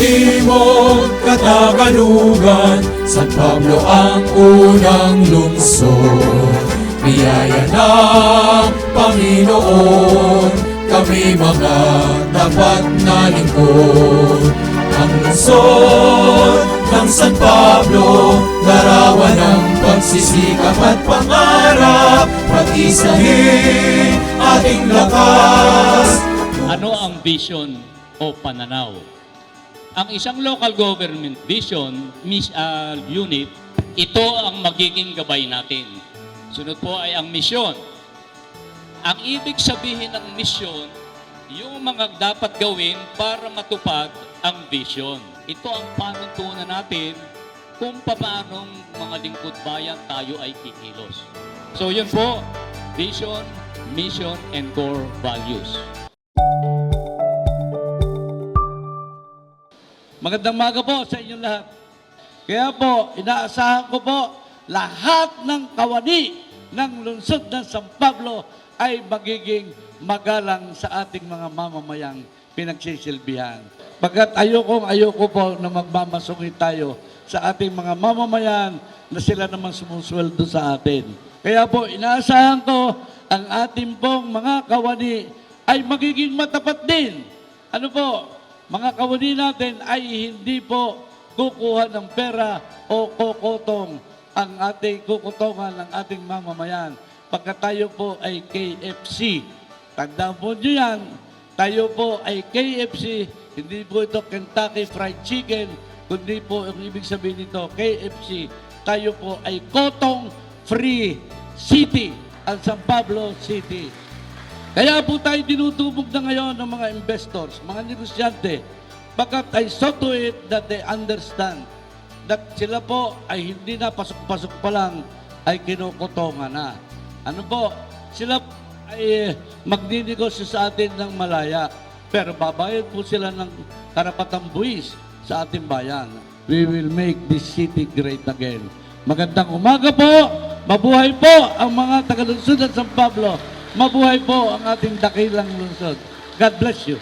Timog Kataganugan San Pablo ang unang lungsod. Biyaya ng Panginoon Kami mga tapat na lingkod. Ang lungsod ng San Pablo Larawan ng pagsisikap at pangarap. Pag-isahin ating lakas. Ano ang vision o pananaw? Ang isang local government vision mis, ah, unit, ito ang magiging gabay natin. Sunod po ay ang misyon. Ang ibig sabihin ng misyon, yung mga dapat gawin para matupad ang vision. Ito ang panuntunan natin kung paanong mga lingkod bayan tayo ay kikilos. So yun po, vision, mission, and core values. Magandang maga po sa inyong lahat. Kaya po, inaasahan ko po, lahat ng kawani ng lungsod ng San Pablo ay magiging magalang sa ating mga mamamayang pinagsisilbihan. Pagkat ayokong ayoko po na magmamasungit tayo sa ating mga mamamayan na sila naman sumusweldo sa atin. Kaya po, inaasahan ko ang ating pong mga kawani ay magiging matapat din. Ano po, mga kawani natin ay hindi po kukuha ng pera o kokotong ang ating kukutongan ng ating mamamayan. Pagka tayo po ay KFC. Tandaan po nyo yan. Tayo po ay KFC. Hindi po ito Kentucky Fried Chicken. Kundi po ang ibig sabihin nito, KFC. Tayo po ay Kotong Free City. Ang San Pablo City. Kaya po tayo dinutubog na ngayon ng mga investors, mga negosyante, pagkat I saw to it that they understand that sila po ay hindi na pasok-pasok pa lang ay kinukutongan na. Ano po, sila ay magninegosyo sa atin ng malaya, pero babayad po sila ng karapatang buwis sa ating bayan. We will make this city great again. Magandang umaga po! Mabuhay po ang mga taga-lungsod at San Pablo! Mabuhay po ang ating dakilang lungsod. God bless you.